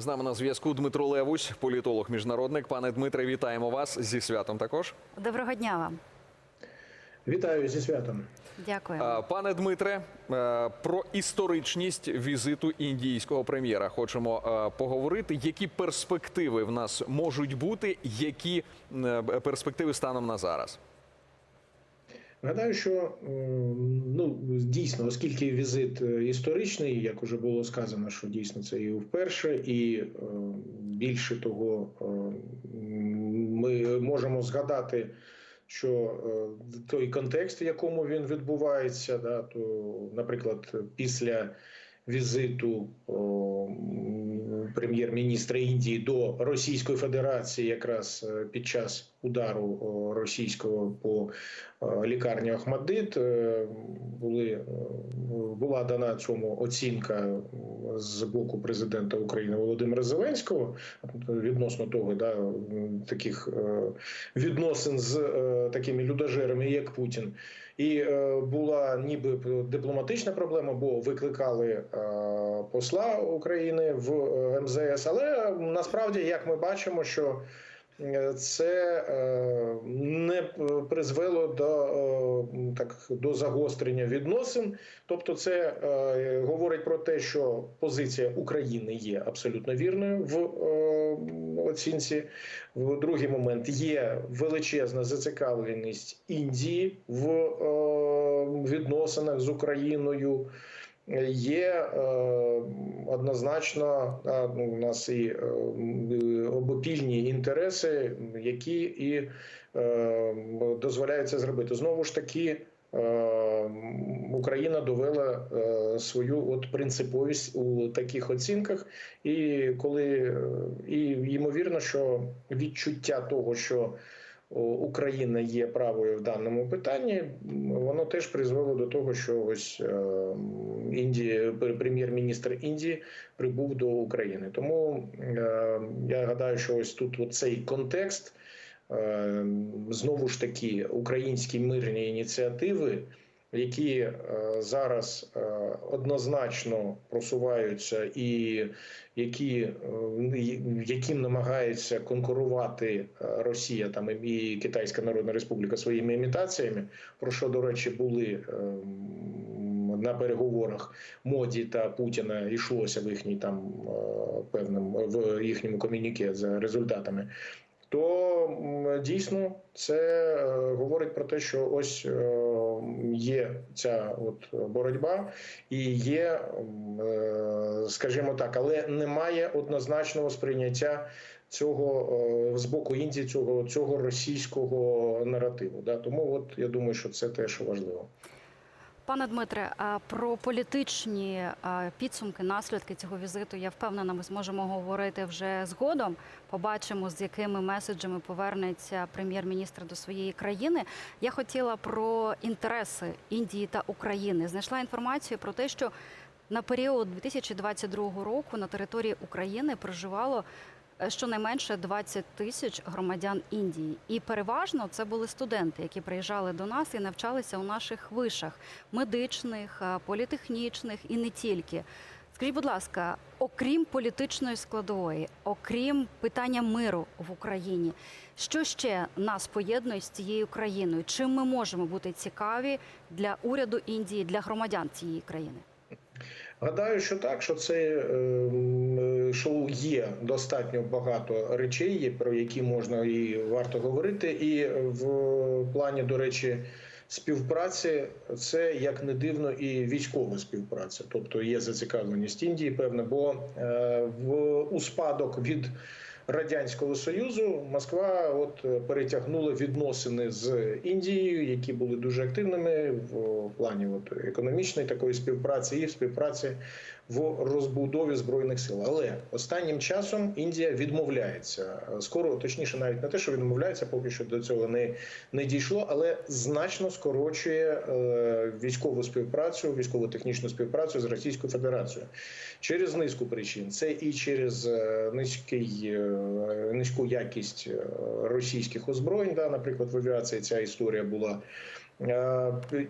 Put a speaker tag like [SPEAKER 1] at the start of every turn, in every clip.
[SPEAKER 1] З нами на зв'язку Дмитро Левусь, політолог, міжнародник. Пане Дмитре, вітаємо вас зі святом. Також
[SPEAKER 2] Доброго дня вам.
[SPEAKER 3] Вітаю зі святом.
[SPEAKER 2] Дякую.
[SPEAKER 1] Пане Дмитре, е, про історичність візиту індійського прем'єра хочемо е, поговорити. Які перспективи в нас можуть бути? Які е, перспективи станом на зараз?
[SPEAKER 3] Гадаю, що ну дійсно, оскільки візит е, історичний, як уже було сказано, що дійсно це і вперше, і е, більше того, е, ми можемо згадати, що той контекст, в якому він відбувається, да, то, наприклад, після візиту прем'єр-міністра Індії до Російської Федерації, якраз під час удару російського по е, лікарні Ахмадит, е, були е, була дана цьому оцінка з боку президента України Володимира Зеленського відносно того, да таких е, відносин з е, такими людожерами, як Путін. І е, була ніби дипломатична проблема, бо викликали е, посла України в е, МЗС. Але насправді, як ми бачимо, що е, це е, не призвело до так до загострення відносин. Тобто, це е, говорить про те, що позиція України є абсолютно вірною в оцінці. В другий момент є величезна зацікавленість Індії в відносинах з Україною. Є е, однозначно ну, у нас і е, обопільні інтереси, які і е, дозволяють це зробити. Знову ж таки, Україна довела свою от принциповість у таких оцінках, і коли і ймовірно, що відчуття того, що Україна є правою в даному питанні, воно теж призвело до того, що ось Індії, Індія, прем'єр-міністр Індії прибув до України. Тому е, я гадаю, що ось тут цей контекст. Е, Знову ж таки, українські мирні ініціативи, які е, зараз е, однозначно просуваються, і які е, яким намагається конкурувати Росія там і Китайська Народна Республіка своїми імітаціями, про що до речі були на переговорах моді та Путіна йшлося в їхній там певним в їхньому комюніке за результатами то дійсно це говорить про те, що ось є ця от боротьба і є, е, скажімо так, але немає однозначного сприйняття цього е, з боку Індії, цього цього російського наративу. Тому от я думаю, що це теж важливо.
[SPEAKER 2] Пане Дмитре, про політичні підсумки, наслідки цього візиту, я впевнена, ми зможемо говорити вже згодом. Побачимо, з якими меседжами повернеться прем'єр-міністр до своєї країни. Я хотіла про інтереси Індії та України. Знайшла інформацію про те, що на період 2022 року на території України проживало щонайменше 20 тисяч громадян Індії, і переважно це були студенти, які приїжджали до нас і навчалися у наших вишах медичних, е, політехнічних і не тільки. Скажіть, будь ласка, окрім політичної складової, окрім питання миру в Україні, що ще нас поєднує з цією країною? Чим ми можемо бути цікаві для уряду Індії, для громадян цієї країни?
[SPEAKER 3] Гадаю, що так, що це що є достатньо багато речей, про які можна і варто говорити. І в плані, до речі, співпраці це як не дивно і військова співпраця, тобто є зацікавленість Індії, певне, бо е, в у спадок від. Радянського Союзу Москва от е, перетягнула відносини з Індією, які були дуже активними в плані от економічної такої співпраці і в співпраці в розбудові збройних сил. Але останнім часом Індія відмовляється скоро, точніше, навіть не те, що відмовляється, поки що до цього не, не дійшло, але значно скорочує е, військову співпрацю, військово-технічну співпрацю з Російською Федерацією через низку причин. Це і через е, низький, е, низьку якість е, російських озброєнь. Да, наприклад, в авіації ця історія була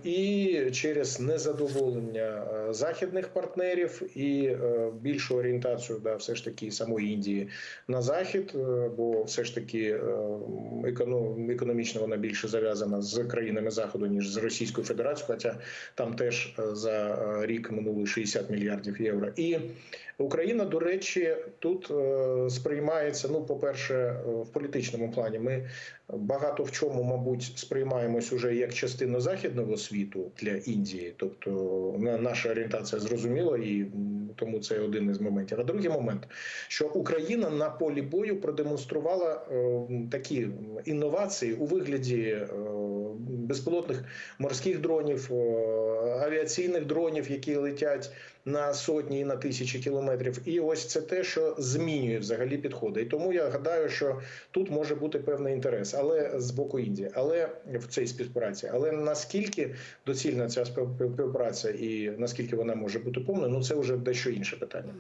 [SPEAKER 3] І через незадоволення е, західних партнерів і е, більшу орієнтацію, да, все ж таки самої Індії на захід, е, бо все ж таки е, економічно вона більше зав'язана з країнами заходу ніж з Російською Федерацією, хоча там теж е, за е, рік минули 60 мільярдів євро. І Україна, до речі, тут е, сприймається. Ну, по-перше, е, в політичному плані ми багато в чому, мабуть, сприймаємось уже як частину західного світу для Індії. Тобто на- наша орієнтація зрозуміла, і тому це один із моментів. А другий момент, що Україна на полі бою продемонструвала е, такі інновації у вигляді е, безпілотних морських дронів, е, авіаційних дронів, які летять на сотні і на тисячі кілометрів. І ось це те, що змінює взагалі підходи. І тому я гадаю, що тут може бути певний інтерес, але з боку Індії, але в цій співпраці. Але наскільки доцільна ця співпраця і наскільки вона може бути повною, ну це вже дещо інше питання.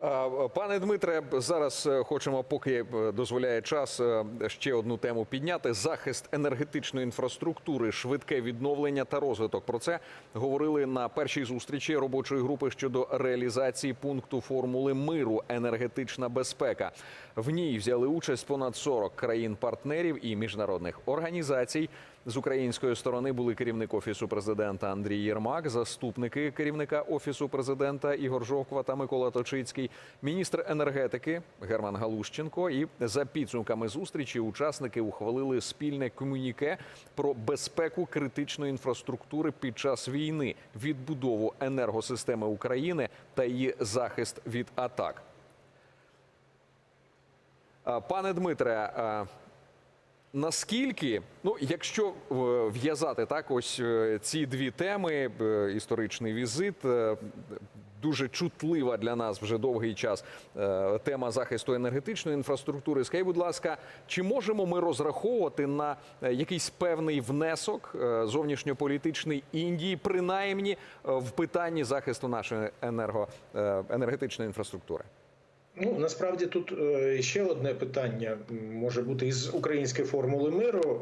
[SPEAKER 1] Пане Дмитре, зараз е, хочемо, поки е, дозволяє час, е, ще одну тему підняти: захист енергетичної інфраструктури, швидке відновлення та розвиток. Про це говорили на першій зустрічі робочої групи щодо реалізації пункту формули миру енергетична безпека. В ній взяли участь понад 40 країн-партнерів і міжнародних організацій. З української сторони були керівник офісу президента Андрій Єрмак, заступники керівника офісу президента Ігор Жовква та Микола Точицький, міністр енергетики Герман Галущенко. І за підсумками зустрічі учасники ухвалили спільне комюніке про безпеку критичної інфраструктури під час війни, відбудову енергосистеми України та її захист від атак. Пане Дмитре, наскільки, ну якщо е, в'язати так, ось е, ці дві теми, е, історичний візит. Дуже чутлива для нас вже довгий час е, тема захисту енергетичної інфраструктури. Скажіть, будь ласка, чи можемо ми розраховувати на е, якийсь певний внесок е, зовнішньополітичний Індії, принаймні в питанні захисту нашої енерго, енергетичної інфраструктури?
[SPEAKER 3] Ну насправді тут е, ще одне питання може бути із української формули миру,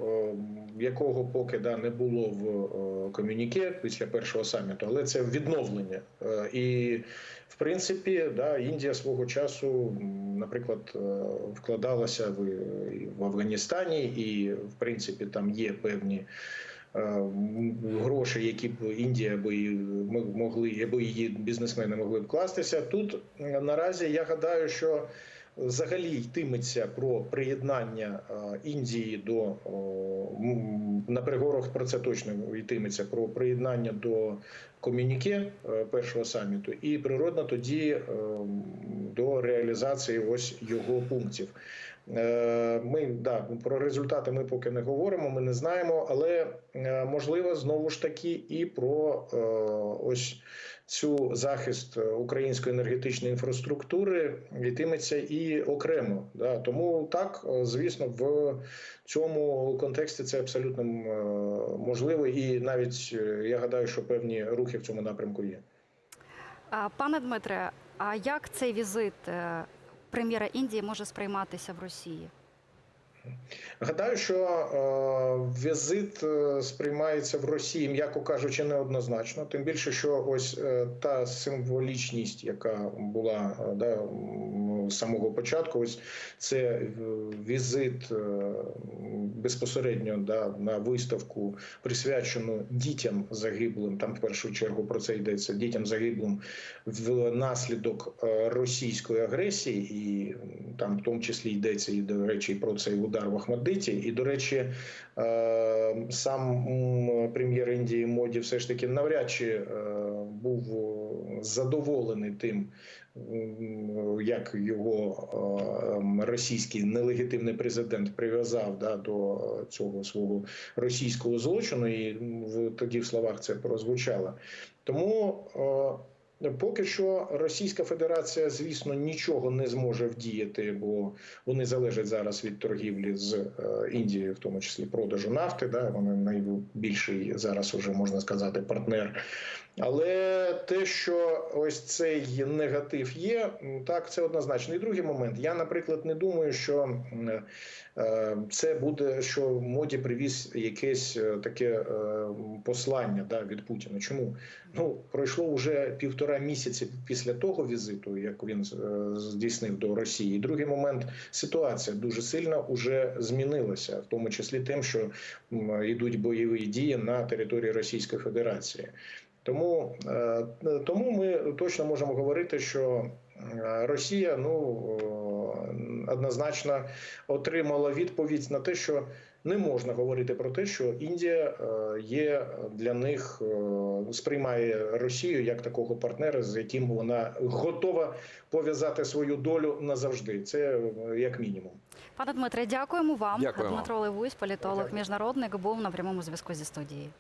[SPEAKER 3] е, якого поки да не було в е, комюніке після першого саміту, але це відновлення. І в принципі, да, Індія свого часу, наприклад, вкладалася в, в Афганістані, і в принципі там є певні. Е, Гроші, які б Індія або могли, або її бізнесмени могли б вкластися. Тут е, наразі я гадаю, що взагалі йтиметься про приєднання е, Індії до на переговорах про це точно йтиметься про приєднання до комюніке першого саміту, і природно тоді до реалізації ось його пунктів. Е, Ми да про результати ми поки не говоримо, ми не знаємо, але е, можливо знову ж таки і про е, ось цю захист української енергетичної інфраструктури йтиметься і окремо. Да. Тому так, звісно, в цьому контексті це абсолютно можливо, і навіть я гадаю, що певні рухи в цьому напрямку є.
[SPEAKER 2] Пане Дмитре, а як цей візит е, прем'єра Індії може сприйматися в Росії?
[SPEAKER 3] Гадаю, що е, візит е, сприймається в Росії, м'яко кажучи, неоднозначно. Тим більше, що ось е, та символічність, яка була е, да, з самого початку, ось це е, візит е, безпосередньо да, на виставку, присвячену дітям загиблим. Там в першу чергу про це йдеться дітям загиблим внаслідок е, російської агресії, і там в тому числі йдеться і до речі, про цей удар в Ахмадиті. І до речі, сам прем'єр Індії Моді все ж таки навряд чи був задоволений тим. Як його російський нелегітимний президент прив'язав да, до цього свого російського злочину, і тоді в словах це прозвучало. Тому поки що Російська Федерація, звісно, нічого не зможе вдіяти, бо вони залежать зараз від торгівлі з е, Індією, в тому числі продажу нафти. Да, вони найбільший зараз уже можна сказати партнер Але те, що ось цей негатив є, так це однозначно. І другий момент. Я, наприклад, не думаю, що е, це буде, що моді привіз якесь е, таке послання да, від Путіна. Чому? Ну пройшло вже півтора місяці після того візиту, як він е, здійснив до Росії. І другий момент ситуація дуже сильно уже змінилася, в тому числі тим, що йдуть бойові дії на території Російської Федерації. Тому, е, тому ми точно можемо говорити, що Росія ну е, однозначно отримала відповідь на те, що не можна говорити про те, що Індія е, є для них е, сприймає Росію як такого партнера, з яким вона готова пов'язати свою долю назавжди. Це е, як мінімум.
[SPEAKER 2] Пане Дмитре, дякуємо вам.
[SPEAKER 1] Дякуємо.
[SPEAKER 2] Дмитро Левусь, політолог, міжнародник, був на прямому зв'язку зі студією.